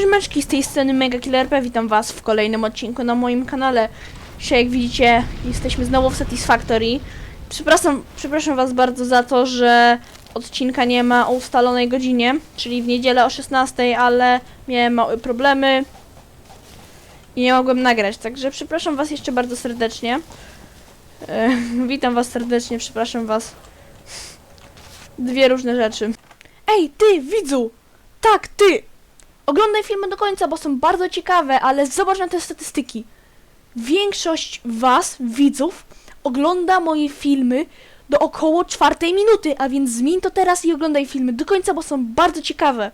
ziomeczki, z tej sceny Mega Killer P. Witam was w kolejnym odcinku na moim kanale. Dzisiaj jak widzicie jesteśmy znowu w Satisfactory. Przepraszam, przepraszam was bardzo za to, że odcinka nie ma o ustalonej godzinie, czyli w niedzielę o 16, ale miałem małe problemy i nie mogłem nagrać, także przepraszam was jeszcze bardzo serdecznie. E, witam was serdecznie, przepraszam was. Dwie różne rzeczy. Ej, ty, widzu! Tak, ty! Oglądaj filmy do końca, bo są bardzo ciekawe, ale zobacz na te statystyki. Większość was, widzów, ogląda moje filmy do około czwartej minuty, a więc zmień to teraz i oglądaj filmy do końca, bo są bardzo ciekawe.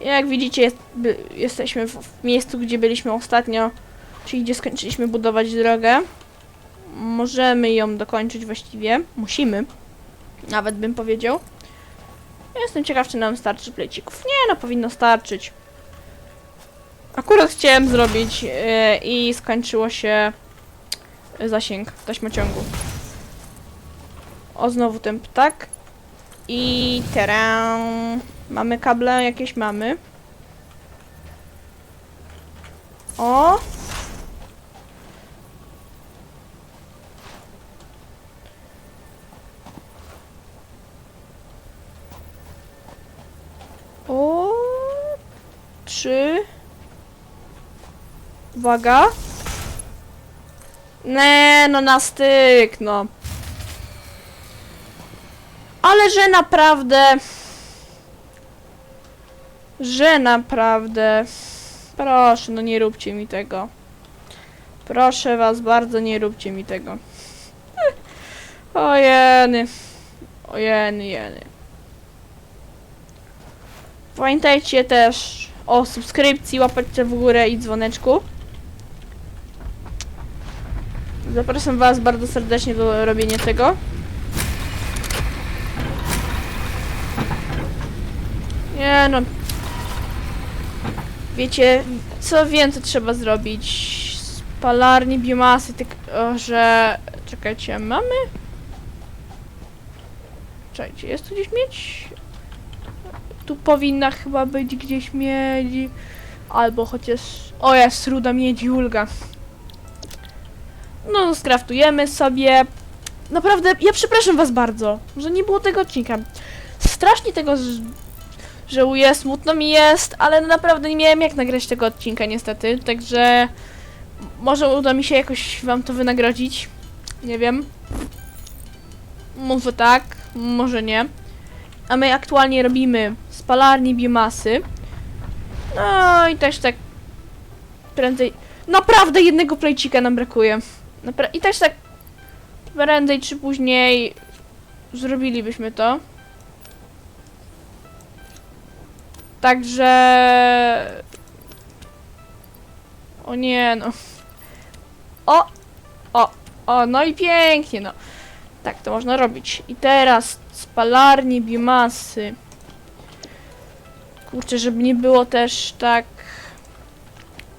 Jak widzicie, jest, by, jesteśmy w, w miejscu, gdzie byliśmy ostatnio, czyli gdzie skończyliśmy budować drogę. Możemy ją dokończyć właściwie. Musimy. Nawet bym powiedział. Jestem ciekaw, czy nam starczy plecików. Nie, no powinno starczyć. Akurat chciałem zrobić yy, i skończyło się zasięg taśmociągu. O, znowu ten ptak. I teren. Mamy kable jakieś mamy. O! Trzy. Uwaga. Nie, no na styk, no. Ale że naprawdę... Że naprawdę... Proszę, no nie róbcie mi tego. Proszę was bardzo, nie róbcie mi tego. Ojeny. Ojeny, jeny. Pamiętajcie też o subskrypcji, łapeczce w górę i dzwoneczku. Zapraszam Was bardzo serdecznie do robienia tego. Nie no. Wiecie, co więcej trzeba zrobić? Spalarni, biomasy, tak, że... Czekajcie, mamy? Czekajcie, jest tu gdzieś mieć? Tu powinna chyba być gdzieś miedzi. Albo chociaż... O, jest ruda miedzi, ulga. No, skraftujemy sobie. Naprawdę, ja przepraszam was bardzo, że nie było tego odcinka. Strasznie tego żałuję, smutno mi jest, ale naprawdę nie miałem jak nagrać tego odcinka niestety, także może uda mi się jakoś wam to wynagrodzić. Nie wiem. Może tak, może nie. A my aktualnie robimy spalarni biomasy. No i też tak prędzej... Naprawdę jednego plejcika nam brakuje. Napra I też tak prędzej czy później zrobilibyśmy to. Także... O nie no. O! O! O, no i pięknie, no. Tak to można robić. I teraz spalarnie biomasy. Kurczę, żeby nie było też tak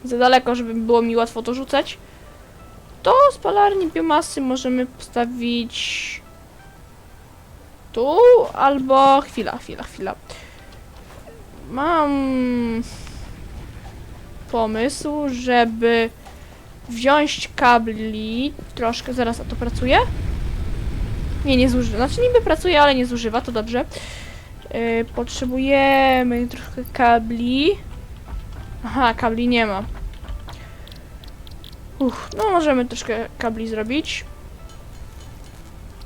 za daleko, żeby było mi łatwo to rzucać. To spalarni biomasy możemy postawić tu albo chwila, chwila, chwila. Mam pomysł, żeby wziąć kabli troszkę, zaraz a to pracuje? Nie, nie zużywa. Znaczy niby pracuje, ale nie zużywa, to dobrze. Yy, potrzebujemy trochę kabli. Aha, kabli nie ma. Uff, no możemy troszkę kabli zrobić.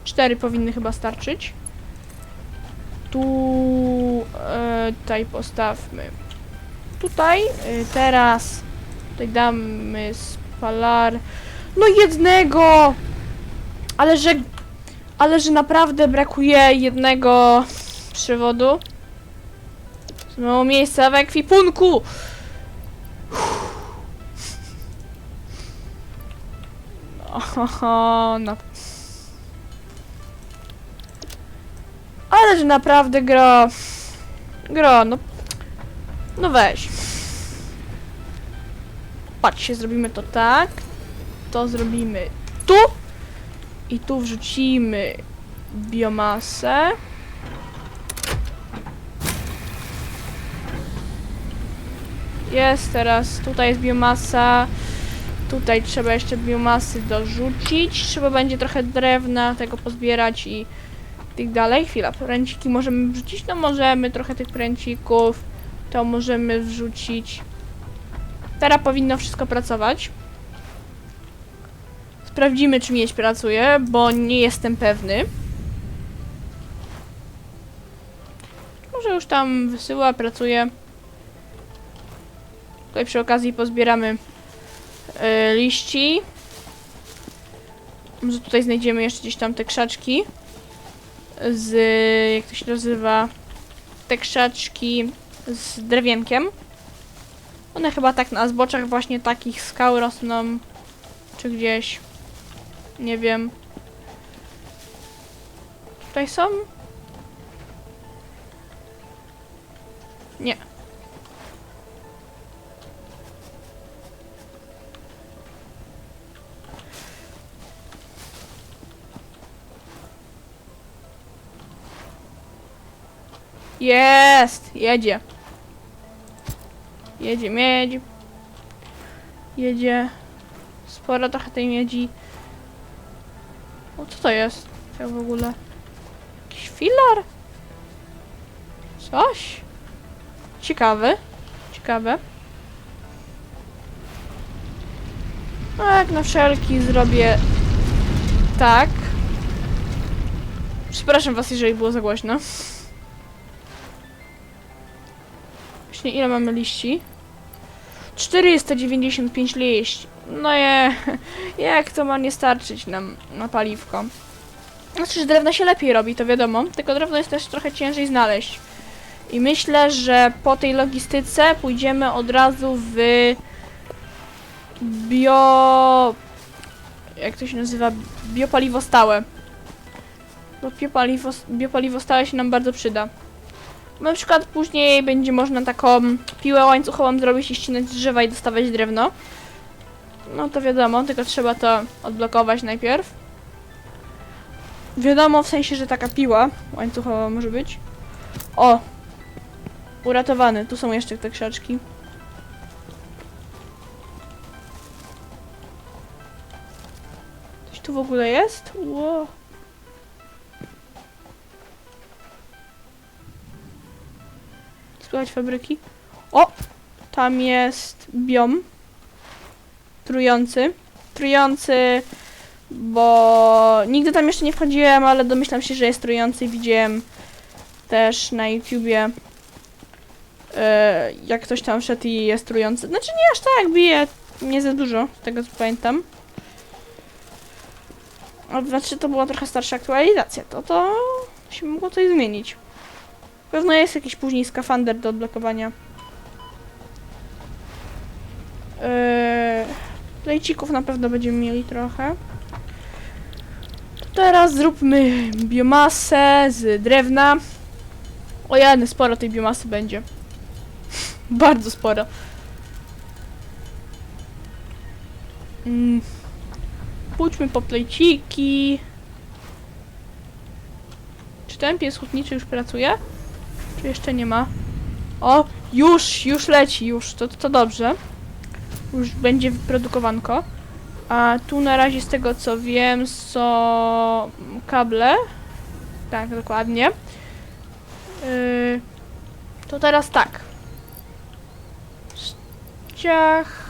Cztery powinny chyba starczyć. Tu e, tutaj postawmy. Tutaj e, teraz tutaj damy spalar. No jednego! Ale że ale że naprawdę brakuje jednego przewodu. Mało miejsca w ekwipunku! Oho, no. Ale że naprawdę gro. Gro, no. No weź. Patrzcie, zrobimy to tak. To zrobimy tu. I tu wrzucimy biomasę. Jest teraz, tutaj jest biomasa. Tutaj trzeba jeszcze biomasy dorzucić. Trzeba będzie trochę drewna, tego pozbierać i tak dalej. Chwila, pręciki możemy wrzucić? No możemy, trochę tych pręcików. To możemy wrzucić. Teraz powinno wszystko pracować. Sprawdzimy, czy mieć pracuje, bo nie jestem pewny. Może już tam wysyła, pracuje. Tutaj przy okazji pozbieramy y, liści. Może tutaj znajdziemy jeszcze gdzieś tam te krzaczki. Z, jak to się nazywa? Te krzaczki z drewienkiem. One chyba tak na zboczach właśnie takich skał rosną. Czy gdzieś. Nie wiem. Tutaj są? Nie. Jest! Jedzie. Jedzie miedź. Jedzie. Sporo trochę tej miedzi. O, co to jest? To w ogóle? Jakiś filar? Coś? Ciekawy. Ciekawe. No jak na wszelki zrobię tak. Przepraszam was, jeżeli było za głośno. Ile mamy liści? 495 liści. No je, jak to ma nie starczyć nam na paliwko? Znaczy, że drewno się lepiej robi, to wiadomo, tylko drewno jest też trochę ciężej znaleźć. I myślę, że po tej logistyce pójdziemy od razu w bio... Jak to się nazywa? Biopaliwo stałe. Bo biopaliwo, biopaliwo stałe się nam bardzo przyda. Na przykład później będzie można taką piłę łańcuchową zrobić i ścinać drzewa i dostawać drewno. No to wiadomo, tylko trzeba to odblokować najpierw. Wiadomo w sensie, że taka piła łańcuchowa może być. O! Uratowany. Tu są jeszcze te krzaczki. Coś tu w ogóle jest? Ło. Słychać fabryki. O! Tam jest biom. Trujący. Trujący, bo nigdy tam jeszcze nie wchodziłem, ale domyślam się, że jest trujący. Widziałem też na YouTubie e, jak ktoś tam wszedł i jest trujący. Znaczy nie aż tak, bije nie za dużo, z tego co pamiętam. Znaczy to była trochę starsza aktualizacja, to to się mogło coś zmienić. Pewno jest jakiś później skafander do odblokowania. Yy, lejcików na pewno będziemy mieli trochę. Teraz zróbmy biomasę z drewna. O jany, sporo tej biomasy będzie. Bardzo sporo. Mm. Pójdźmy po plejciki. Czy ten pies hutniczy już pracuje? Jeszcze nie ma? O, już, już leci, już, to, to dobrze. Już będzie wyprodukowanko. A tu na razie z tego co wiem są kable. Tak, dokładnie. Yy, to teraz tak. Ciach,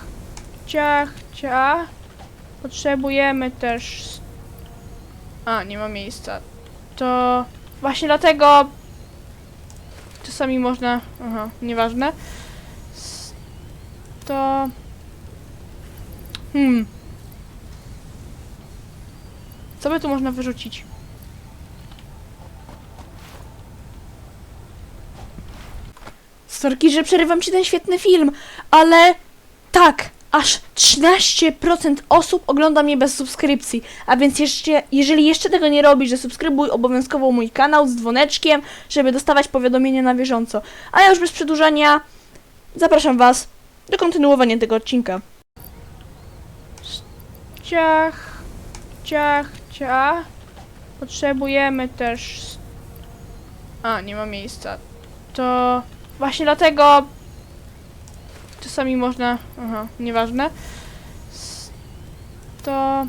ciach, ciach. Potrzebujemy też... A, nie ma miejsca. To właśnie dlatego czasami można... Aha, nieważne. To... Hmm. Co by tu można wyrzucić? Sorki, że przerywam ci ten świetny film, ale tak, aż 13% osób ogląda mnie bez subskrypcji. A więc jeszcze, jeżeli jeszcze tego nie robisz, że subskrybuj obowiązkowo mój kanał z dzwoneczkiem, żeby dostawać powiadomienia na bieżąco. A ja już bez przedłużania zapraszam Was do kontynuowania tego odcinka. Ciach, ciach, ciach. Potrzebujemy też... A, nie ma miejsca. To właśnie dlatego czasami można... Aha, nieważne. To...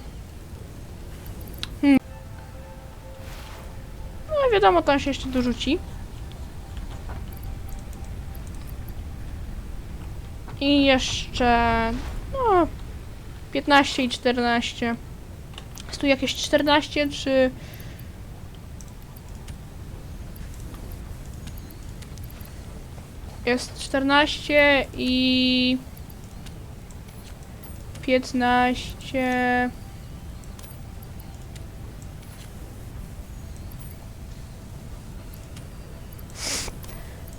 Hmm. No wiadomo, tam się jeszcze dorzuci. I jeszcze... No... 15 i 14. Jest tu jakieś 14, czy... Jest 14 i 15.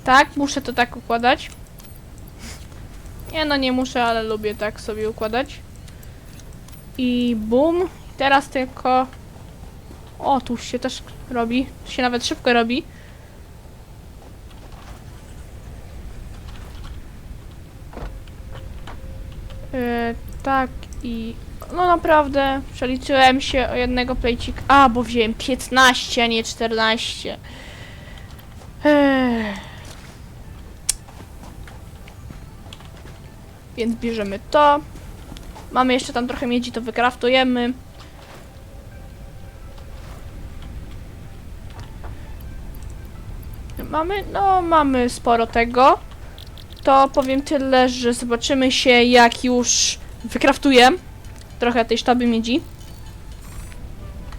Tak, muszę to tak układać. Nie no, nie muszę, ale lubię tak sobie układać. I bum. Teraz tylko... O, tu się też robi. Tu się nawet szybko robi. Yy, tak i... No naprawdę, przeliczyłem się o jednego plejcika. A, bo wziąłem 15, a nie 14. Ech. Więc bierzemy to. Mamy jeszcze tam trochę miedzi, to wykraftujemy. Mamy, no mamy sporo tego. To powiem tyle, że zobaczymy się jak już wykraftuję trochę tej sztaby miedzi.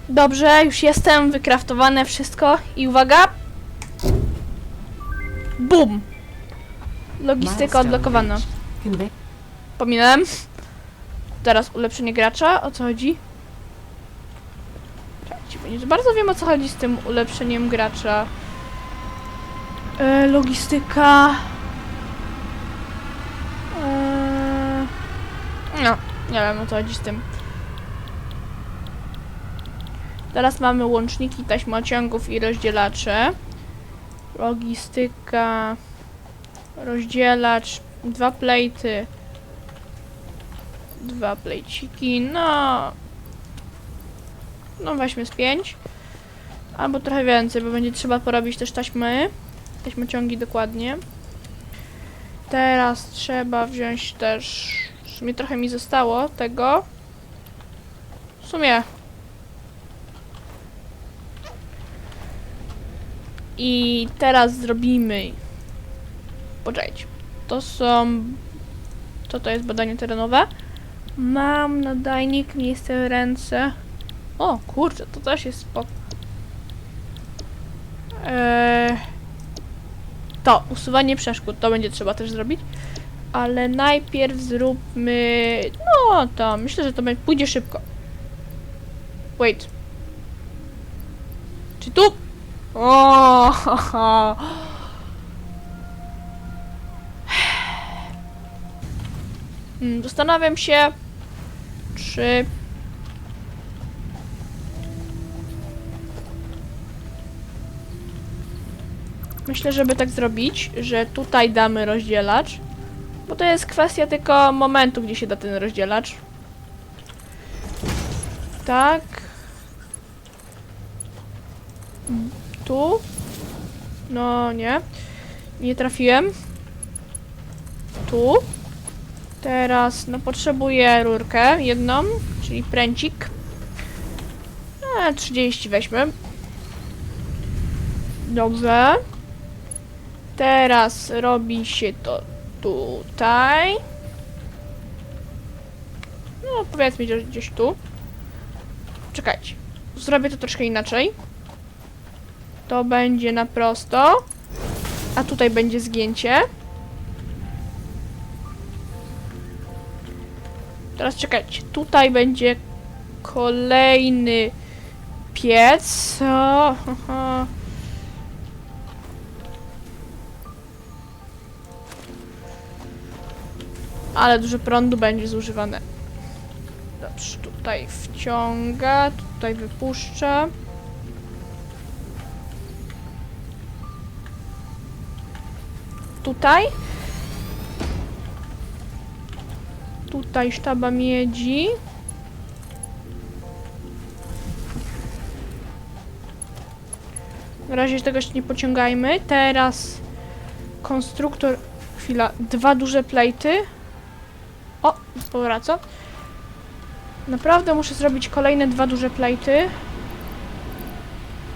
Dobrze, już jestem, wykraftowane wszystko i uwaga! Bum! Logistyka odblokowana. Pominąłem. Teraz ulepszenie gracza. O co chodzi? Czekajcie, bo nie bardzo wiem o co chodzi z tym ulepszeniem gracza. E, logistyka. E, no, nie wiem o co chodzi z tym. Teraz mamy łączniki taśmociągów i rozdzielacze. Logistyka. Rozdzielacz. Dwa plejty dwa plejciki, no... No weźmy z pięć. Albo trochę więcej, bo będzie trzeba porobić też taśmy. Taśmociągi dokładnie. Teraz trzeba wziąć też... W sumie trochę mi zostało tego. W sumie... I teraz zrobimy... Poczekajcie. To są... Co to jest badanie terenowe? Mam nadajnik, miejsce ręce. O, kurczę, to też jest spoko. Eee, to, usuwanie przeszkód, to będzie trzeba też zrobić. Ale najpierw zróbmy... No, to myślę, że to będzie, pójdzie szybko. Wait. Czy tu? O, ha, ha. Mm, Zastanawiam się, czy. Myślę, żeby tak zrobić, że tutaj damy rozdzielacz. Bo to jest kwestia tylko momentu, gdzie się da ten rozdzielacz. Tak. Tu. No nie. Nie trafiłem. Tu. Teraz, no potrzebuję rurkę jedną, czyli pręcik. E, 30 weźmy. Dobrze. Teraz robi się to tutaj. No, powiedzmy gdzieś, gdzieś tu. Czekajcie. Zrobię to troszkę inaczej. To będzie na prosto. A tutaj będzie zgięcie. Teraz czekajcie, tutaj będzie kolejny piec. O, Ale dużo prądu będzie zużywane. Dobrze, tutaj wciąga, tutaj wypuszcza. Tutaj Tutaj sztaba miedzi. Na razie tego jeszcze nie pociągajmy. Teraz konstruktor Chwila, dwa duże plejty. O, powraca. Naprawdę muszę zrobić kolejne dwa duże plejty.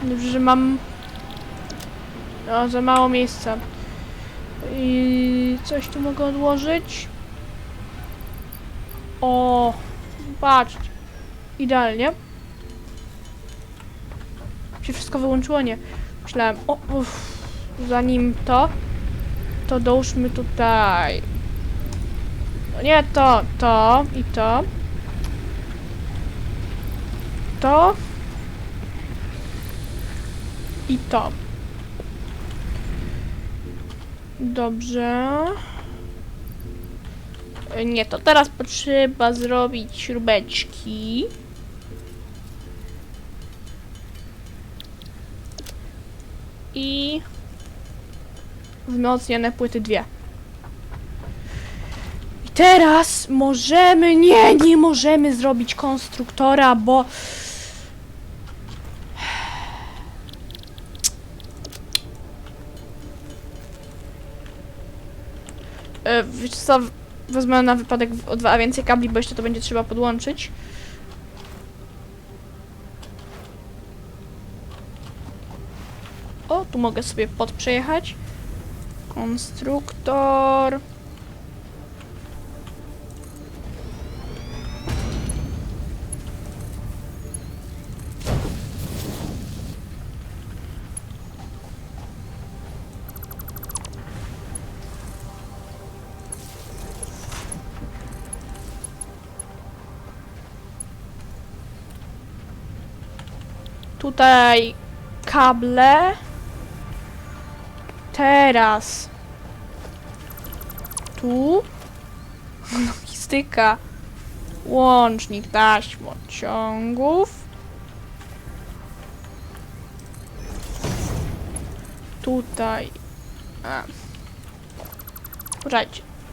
Dobrze, że mam... No, za mało miejsca. I coś tu mogę odłożyć. O, patrzcie. Idealnie. Się wszystko wyłączyło? Nie. Myślałem, o, uff, zanim to, to dołóżmy tutaj. Nie to, to i to. To. I to. Dobrze. E, Nie, to teraz potrzeba zrobić śrubeczki. I wzmocnione płyty dwie. Teraz możemy, nie, nie możemy zrobić konstruktora, bo E, Wiesz co, wezmę na wypadek o dwa więcej kabli, bo jeszcze to będzie trzeba podłączyć. O, tu mogę sobie pod przejechać. Konstruktor. Tutaj kable. Teraz. Tu. Logistyka. Łącznik taśmociągów. Tutaj. A.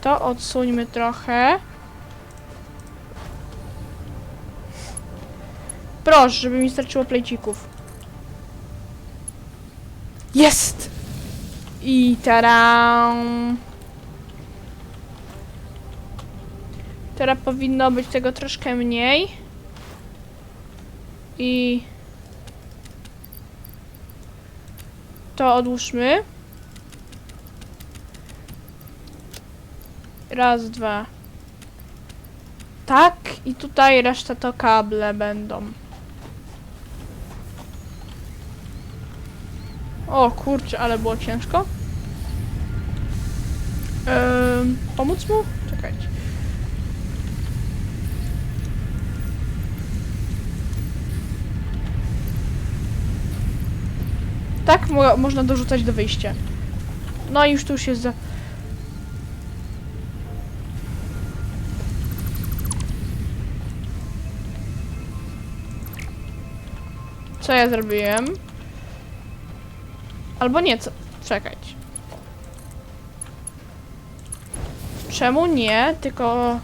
To odsuńmy trochę. Proszę, żeby mi starczyło plejcików. Jest! I taram. Teraz powinno być tego troszkę mniej. I to odłóżmy. Raz, dwa. Tak, i tutaj reszta to kable będą. O kurczę, ale było ciężko. Ehm, pomóc mu? Czekajcie. Tak mo można dorzucać do wyjścia. No i już tu jest za... Co ja zrobiłem? Albo nie, co? Czekać. Czemu nie? Tylko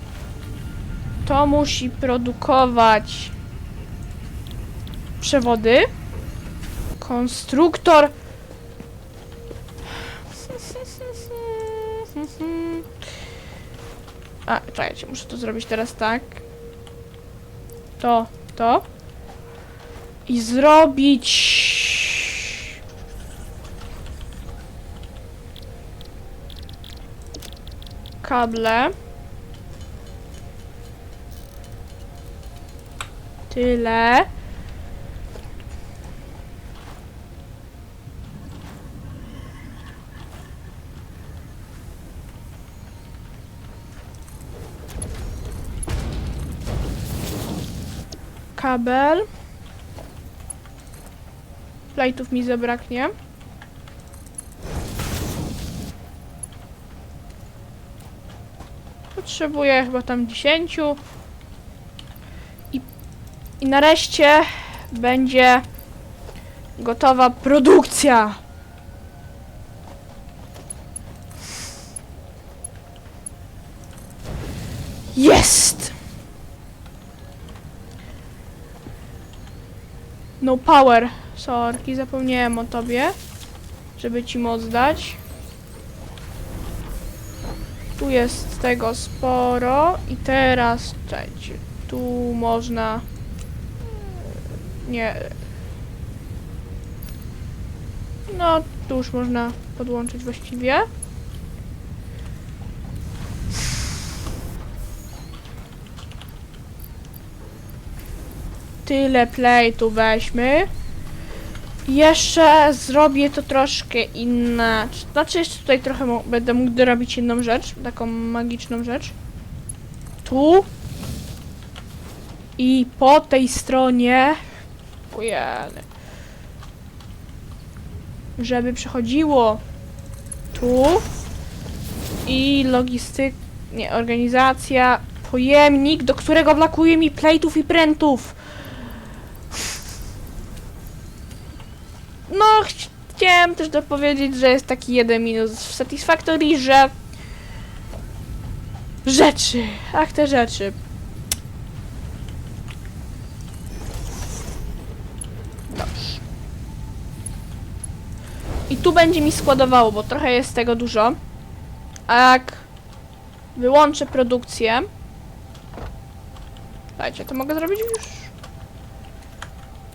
to musi produkować przewody. Konstruktor. A, czekajcie, muszę to zrobić teraz tak. To, to. I zrobić kable. Tyle. Kabel. Plajtów mi zabraknie. Potrzebuję chyba tam 10. I, I nareszcie będzie gotowa produkcja. Jest! No power. Sorki, zapomniałem o tobie, żeby ci moc dać. Tu jest tego sporo i teraz, czekajcie, tu można... Nie... No, tu już można podłączyć właściwie. Tyle plate'u weźmy. Jeszcze zrobię to troszkę inaczej. Znaczy jeszcze tutaj trochę będę mógł dorobić jedną rzecz, taką magiczną rzecz. Tu. I po tej stronie. Ujeny. Żeby przechodziło tu. I logistyk... Nie, organizacja. Pojemnik, do którego brakuje mi plate'ów i prętów. No, ch- chciałem też dopowiedzieć, że jest taki jeden minus w Satisfactory, że... Rzeczy. Ach, te rzeczy. Dobrze. I tu będzie mi składowało, bo trochę jest tego dużo. A jak wyłączę produkcję... Dajcie, to mogę zrobić już.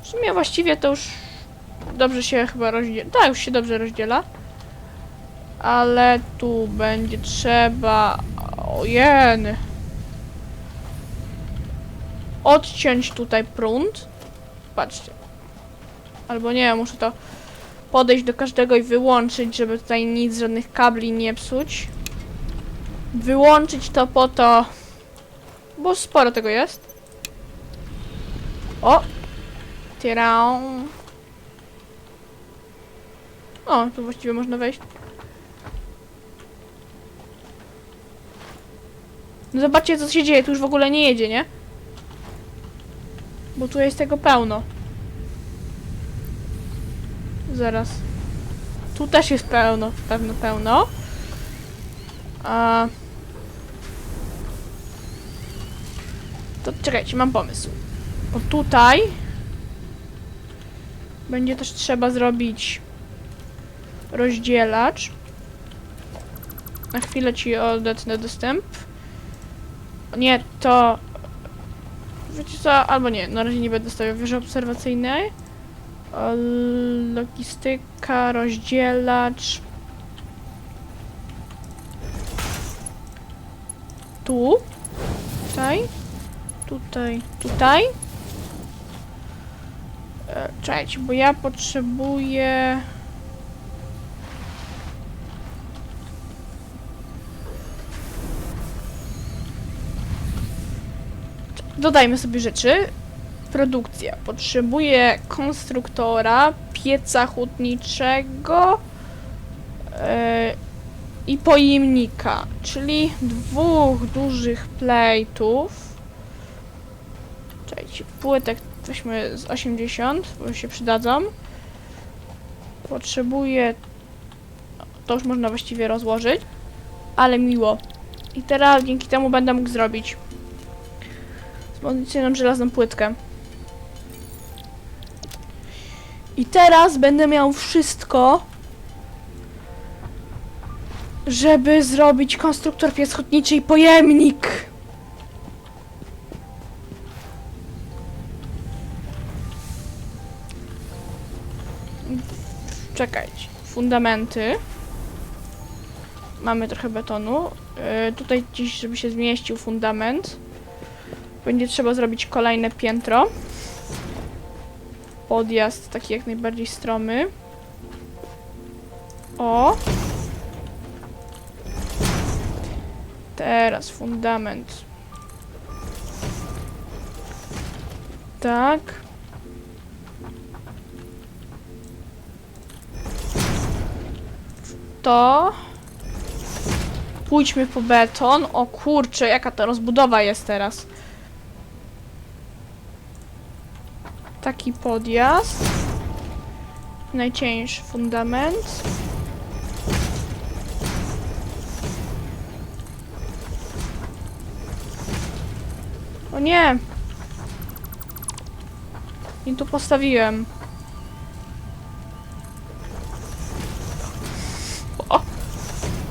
W sumie właściwie to już dobrze się chyba rozdziela. Tak, już się dobrze rozdziela. Ale tu będzie trzeba. Ojeny. Odciąć tutaj prąd. Patrzcie. Albo nie, muszę to podejść do każdego i wyłączyć, żeby tutaj nic, żadnych kabli nie psuć. Wyłączyć to po to, bo sporo tego jest. O! Tyrą. O, tu właściwie można wejść. No zobaczcie, co się dzieje. Tu już w ogóle nie jedzie, nie? Bo tu jest tego pełno. Zaraz. Tu też jest pełno, pewno pełno. A... To czekajcie, mam pomysł. Bo tutaj będzie też trzeba zrobić rozdzielacz. Na chwilę ci odetnę dostęp. Nie, to... Wiecie co? Albo nie, na razie nie będę stawiał wieży obserwacyjnej. Logistyka, rozdzielacz. Tu. Tutaj. Tutaj. Tutaj. E, Czekajcie, bo ja potrzebuję... Dodajmy sobie rzeczy. Produkcja. Potrzebuję konstruktora, pieca hutniczego e, i pojemnika, czyli dwóch dużych plejtów. Czekajcie, płytek weźmy z 80, bo się przydadzą. Potrzebuję... To już można właściwie rozłożyć, ale miło. I teraz dzięki temu będę mógł zrobić Zmontuję żelazną płytkę. I teraz będę miał wszystko, żeby zrobić konstruktor pies hutniczy i pojemnik. Czekajcie. Fundamenty. Mamy trochę betonu. Yy, tutaj gdzieś, żeby się zmieścił fundament. Będzie trzeba zrobić kolejne piętro. Podjazd taki jak najbardziej stromy. O! Teraz fundament. Tak. To. Pójdźmy po beton. O kurczę, jaka to rozbudowa jest teraz. Taki podjazd. Najcieńszy fundament. O nie! I tu postawiłem. O!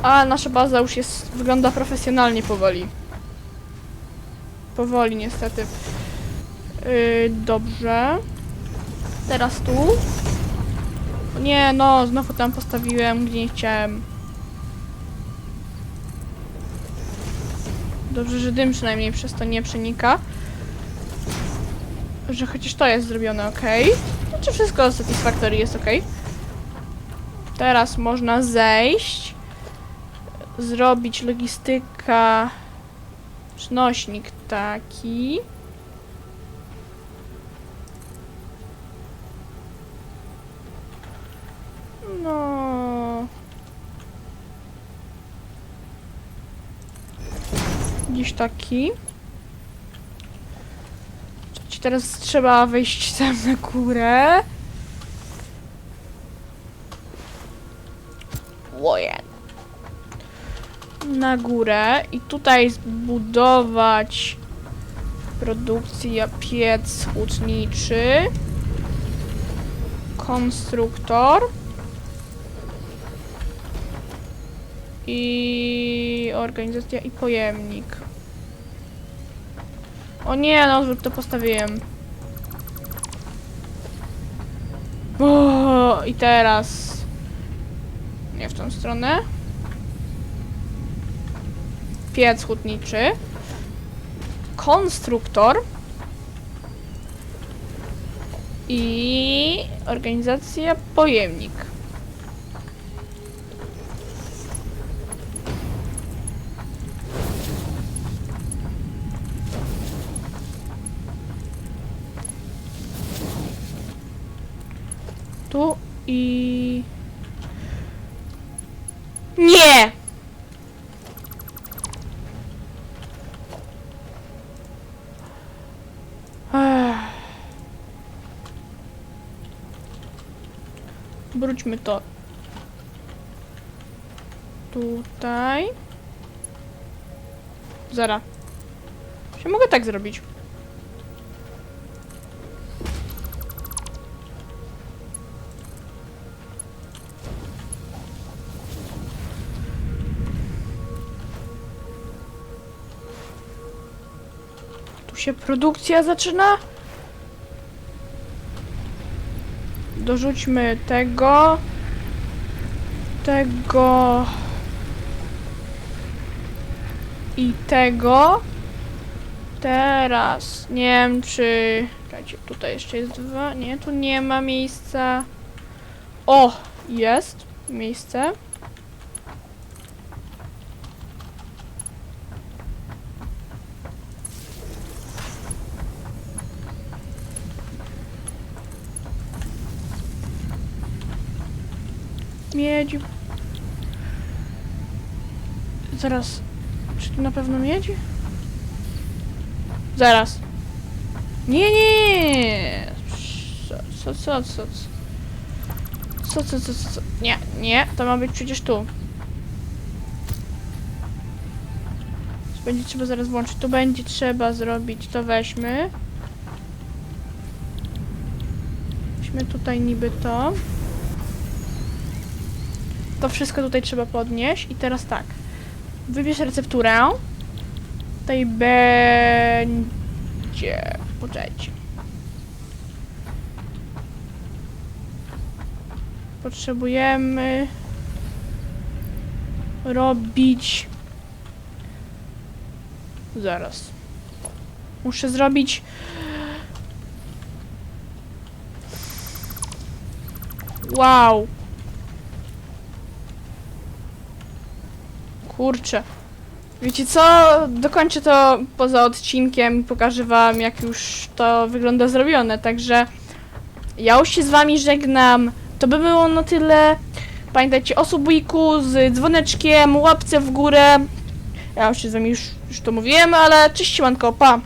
A nasza baza już jest, wygląda profesjonalnie powoli. Powoli niestety. Yy, dobrze. Teraz tu. O Nie, no, znowu tam postawiłem, gdzie nie chciałem. Dobrze, że dym przynajmniej przez to nie przenika. Że chociaż to jest zrobione ok. Znaczy wszystko Satisfactory jest ok. Teraz można zejść. Zrobić logistyka. Przenośnik taki. No. Gdzieś taki. Ci teraz trzeba wejść tam na górę. Łojen. Na górę i tutaj zbudować produkcja piec hutniczy. Konstruktor. I organizacja i pojemnik. O nie, no zrób to postawiłem. O, I teraz. Nie w tą stronę. Piec hutniczy. Konstruktor. I organizacja pojemnik. I... Nie! Wróćmy to tutaj. Zara. Czy mogę tak zrobić? Się produkcja zaczyna. Dorzućmy tego. Tego. I tego. Teraz. Nie wiem czy. Czekajcie, tutaj jeszcze jest dwa. Nie, tu nie ma miejsca. O! Jest miejsce. Miedź. Zaraz. Czy tu na pewno miedź? Zaraz. Nie, nie, co, co, co? Co, co, co, co, co? Nie, nie, to ma być przecież tu. Będzie trzeba zaraz włączyć. Tu będzie trzeba zrobić. To weźmy. Weźmy tutaj niby to. To wszystko tutaj trzeba podnieść. I teraz tak. Wybierz recepturę. Tutaj będzie... Poczekajcie. Potrzebujemy robić... Zaraz. Muszę zrobić... Wow. Kurczę. Wiecie co? Dokończę to poza odcinkiem i pokażę wam jak już to wygląda zrobione, także ja już się z wami żegnam. To by było na tyle. Pamiętajcie o subujku z dzwoneczkiem, łapce w górę. Ja już się z wami już, już to mówiłem, ale cześć, manko, pa!